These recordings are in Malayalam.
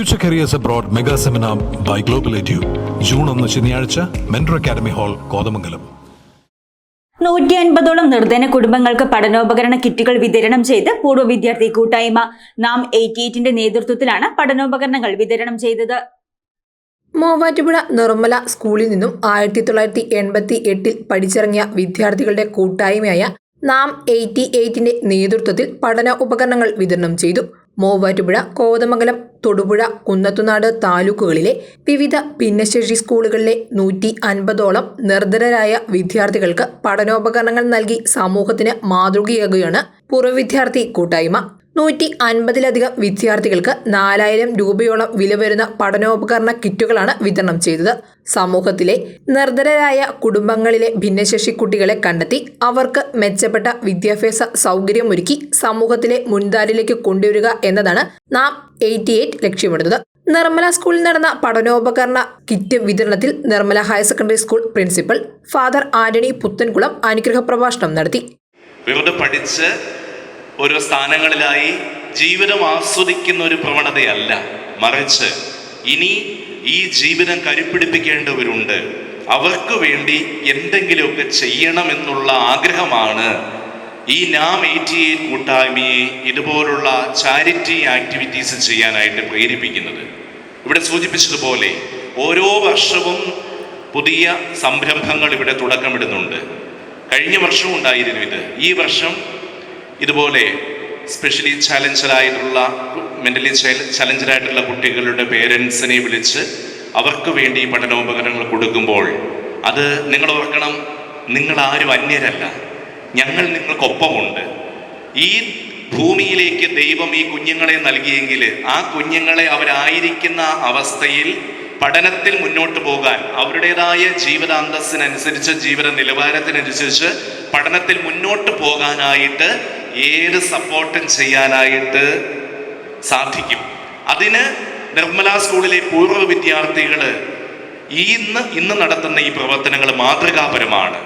Future careers abroad mega seminar by global edu June ഒന്ന് ശനിയാഴ്ച മെൻഡർ അക്കാദമി ഹാൾ കോതമംഗലം. നൂറ്റി അൻപതോളം നിർധന കുടുംബങ്ങൾക്ക് പഠനോപകരണ കിറ്റുകൾ വിതരണം ചെയ്ത് പൂർവ വിദ്യാർത്ഥി കൂട്ടായ്മ. നാം എയ്റ്റി എയ്റ്റിന്റെ നേതൃത്വത്തിലാണ് പഠനോപകരണങ്ങൾ വിതരണം ചെയ്തത്. മൂവാറ്റുപുഴ നിർമ്മല സ്കൂളിൽ നിന്നും ആയിരത്തി തൊള്ളായിരത്തി എൺപത്തി എട്ടിൽ പഠിച്ചിറങ്ങിയ വിദ്യാർത്ഥികളുടെ കൂട്ടായ്മയായ നാം എയ്റ്റി എയ്റ്റിന്റെ നേതൃത്വത്തിൽ പഠന ഉപകരണങ്ങൾ വിതരണം ചെയ്തു. മൂവാറ്റുപുഴ കോതമംഗലം തൊടുപുഴ കുന്നത്തുനാട് താലൂക്കുകളിലെ വിവിധ ഭിന്നശേഷി സ്കൂളുകളിലെ നൂറ്റി അൻപതോളം നിർധനരായ വിദ്യാർത്ഥികൾക്ക് പഠനോപകരണങ്ങൾ നൽകി സമൂഹത്തിന് മാതൃകയാകുകയാണ് പൂർവ വിദ്യാർത്ഥി കൂട്ടായ്മ. നൂറ്റി അൻപതിലധികം വിദ്യാർത്ഥികൾക്ക് നാലായിരം രൂപയോളം വില വരുന്ന പഠനോപകരണ കിറ്റുകളാണ് വിതരണം ചെയ്തത്. സമൂഹത്തിലെ നിർധനരായ കുടുംബങ്ങളിലെ ഭിന്നശേഷി കുട്ടികളെ കണ്ടെത്തി അവർക്ക് മെച്ചപ്പെട്ട വിദ്യാഭ്യാസ സൗകര്യമൊരുക്കി സമൂഹത്തിലെ മുൻധാരയിലേക്ക് കൊണ്ടുവരിക എന്നതാണ് നാം എയ്റ്റി എയ്റ്റ് ലക്ഷ്യമിടുന്നത്. നിർമ്മല സ്കൂളിൽ നടന്ന പഠനോപകരണ കിറ്റ് വിതരണത്തിൽ Nirmala higher secondary school principal father Antony Puthenkulam അനുഗ്രഹ പ്രഭാഷണം നടത്തി പഠിച്ച് ഓരോ സ്ഥാനങ്ങളിലായി ജീവിതം ആസ്വദിക്കുന്ന ഒരു പ്രവണതയല്ല. മറിച്ച് ഇനി ഈ ജീവിതം കരുപ്പിടിപ്പിക്കേണ്ടവരുണ്ട്. അവർക്ക് വേണ്ടി എന്തെങ്കിലുമൊക്കെ ചെയ്യണമെന്നുള്ള ആഗ്രഹമാണ് ഈ നാം എയ്റ്റി എയ്റ്റ് കൂട്ടായ്മയെ ഇതുപോലുള്ള ചാരിറ്റി ആക്ടിവിറ്റീസ് ചെയ്യാനായിട്ട് പ്രേരിപ്പിക്കുന്നത്. ഇവിടെ സൂചിപ്പിച്ചതുപോലെ ഓരോ വർഷവും പുതിയ സംരംഭങ്ങൾ ഇവിടെ തുടക്കമിടുന്നുണ്ട്. കഴിഞ്ഞ വർഷവും ഉണ്ടായിരുന്നു ഇത്. ഈ വർഷം ഇതുപോലെ സ്പെഷ്യലി ചാലഞ്ചറായിട്ടുള്ള മെന്റലി ചലഞ്ചറായിട്ടുള്ള കുട്ടികളുടെ പേരൻസിനെ വിളിച്ച് അവർക്ക് വേണ്ടി പഠനോപകരണങ്ങൾ കൊടുക്കുമ്പോൾ അത് നിങ്ങൾ ഓർക്കണം നിങ്ങൾ ആരും അന്യരല്ല. ഞങ്ങൾ നിങ്ങൾക്കൊപ്പമുണ്ട്. ഈ ഭൂമിയിലേക്ക് ദൈവം ഈ കുഞ്ഞുങ്ങളെ നൽകിയെങ്കിൽ ആ കുഞ്ഞുങ്ങളെ അവരായിരിക്കുന്ന അവസ്ഥയിൽ പഠനത്തിൽ മുന്നോട്ട് പോകാൻ അവരുടേതായ ജീവിതാന്തസ്സിനനുസരിച്ച് ജീവിത നിലവാരത്തിനനുസരിച്ച് പഠനത്തിൽ മുന്നോട്ട് പോകാനായിട്ട് ഏത് സപ്പോർട്ടും ചെയ്യാനായിട്ട് സാധിക്കും. അതിന് നിർമ്മല സ്കൂളിലെ പൂർവ വിദ്യാർത്ഥികൾ ഇന്ന് ഇന്ന് നടത്തുന്ന ഈ പ്രവർത്തനങ്ങൾ മാതൃകാപരമാണ്.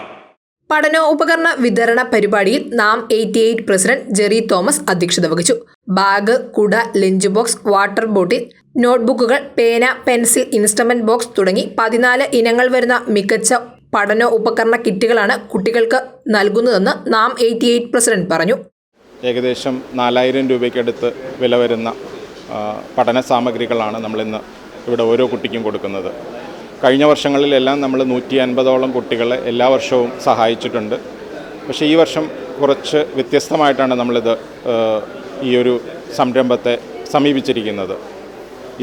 പഠനോപകരണ വിതരണ പരിപാടിയിൽ നാം eighty eight president Jerry Thomas അധ്യക്ഷത വഹിച്ചു. ബാഗ് കുട ലഞ്ച് ബോക്സ് വാട്ടർ ബോട്ടിൽ നോട്ട്ബുക്കുകൾ പേന പെൻസിൽ ഇൻസ്ട്രുമെന്റ് ബോക്സ് തുടങ്ങി പതിനാല് ഇനങ്ങൾ വരുന്ന മികച്ച പഠന ഉപകരണ കിറ്റുകളാണ് കുട്ടികൾക്ക് നൽകുന്നതെന്ന് നാം എയ്റ്റി എയ്റ്റ് പ്രസിഡന്റ് പറഞ്ഞു. ഏകദേശം നാലായിരം രൂപയ്ക്കടുത്ത് വില വരുന്ന പഠന സാമഗ്രികളാണ് നമ്മളിന്ന് ഇവിടെ ഓരോ കുട്ടിക്കും കൊടുക്കുന്നത്. കഴിഞ്ഞ വർഷങ്ങളിലെല്ലാം നമ്മൾ നൂറ്റി അൻപതോളം കുട്ടികളെ എല്ലാ വർഷവും സഹായിച്ചിട്ടുണ്ട്. പക്ഷേ ഈ വർഷം കുറച്ച് വ്യത്യസ്തമായിട്ടാണ് നമ്മളിത് ഈ ഒരു സംരംഭത്തെ സമീപിച്ചിരിക്കുന്നത്.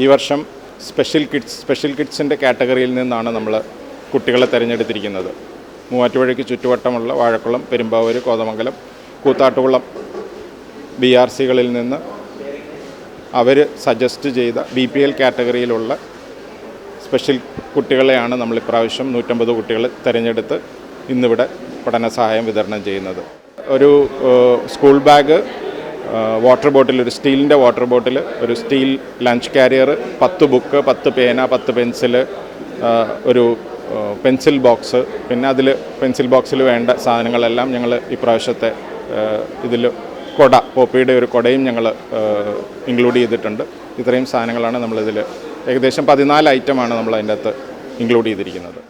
ഈ വർഷം സ്പെഷ്യൽ കിഡ്സ് സ്പെഷ്യൽ കിഡ്സിന്റെ കാറ്റഗറിയിൽ നിന്നാണ് നമ്മൾ കുട്ടികളെ തിരഞ്ഞെടുത്തിരിക്കുന്നത്. മൂവാറ്റുപുഴയ്ക്ക് ചുറ്റുവട്ടമുള്ള വാഴക്കുളം പെരുമ്പാവൂർ കോതമംഗലം കൂത്താട്ടുകുളം ബി ആർ സികളിൽ നിന്ന് അവർ സജസ്റ്റ് ചെയ്ത ബി പി എൽ കാറ്റഗറിയിലുള്ള സ്പെഷ്യൽ കുട്ടികളെയാണ് നമ്മൾ ഇപ്രാവശ്യം നൂറ്റമ്പത് കുട്ടികളെ തിരഞ്ഞെടുത്ത് ഇന്നിവിടെ പഠന സഹായം വിതരണം ചെയ്യുന്നത്. ഒരു സ്കൂൾ ബാഗ് വാട്ടർ ബോട്ടിൽ ഒരു സ്റ്റീലിന്റെ വാട്ടർ ബോട്ടിൽ ഒരു സ്റ്റീൽ ലഞ്ച് കാരിയർ പത്ത് ബുക്ക് പത്ത് പേന പത്ത് പെൻസിൽ ഒരു പെൻസിൽ ബോക്സ് പിന്നെ അതിൽ പെൻസിൽ ബോക്സിൽ വേണ്ട സാധനങ്ങളെല്ലാം ഞങ്ങൾ ഇപ്രാവശ്യത്തെ ഇതിൽ കൊട പോപ്പിയുടെ ഒരു കൊടയും ഞങ്ങൾ ഇൻക്ലൂഡ് ചെയ്തിട്ടുണ്ട്. ഇത്രയും സാധനങ്ങളാണ് നമ്മളിതിൽ ഏകദേശം പതിനാല് ഐറ്റമാണ് നമ്മൾ അതിന്റെ അകത്ത് ഇൻക്ലൂഡ് ചെയ്തിരിക്കുന്നത്.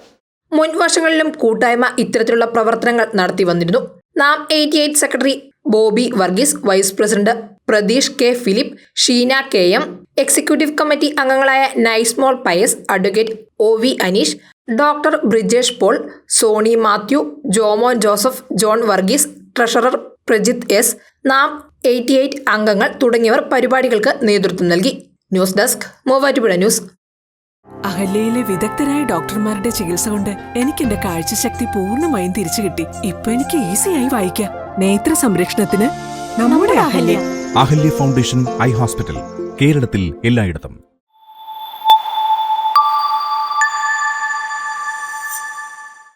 മുൻ വർഷങ്ങളിലും കൂട്ടായ്മ ഇത്തരത്തിലുള്ള പ്രവർത്തനങ്ങൾ നടത്തി വന്നിരുന്നു. നാം eighty eight secretary Bobby Varghese vice president Pratheesh K Philip Sheena K M executive committee അംഗങ്ങളായ Nicemol Pius advocate O V Aneesh doctor Brijesh Paul Soni Mathew Jomon Joseph John Varghese treasurer Prajith S നാം എയ്റ്റി എയ്റ്റ് അംഗങ്ങൾ തുടങ്ങിയവർ പരിപാടികൾക്ക് നേതൃത്വം നൽകി. News desk Muvattupuzha news. അഹല്യയിലെ വിദഗ്ധരായ ഡോക്ടർമാരുടെ ചികിത്സ കൊണ്ട് എനിക്ക് എന്റെ കാഴ്ചശക്തി പൂർണമായും തിരിച്ചു കിട്ടി. ഇപ്പൊ എനിക്ക് ഈസിയായി വായിക്കാം. നേത്ര സംരക്ഷണത്തിന് നമ്മുടെ Ahalya. Ahalya foundation eye hospital കേരളത്തിൽ എല്ലായിടത്തും.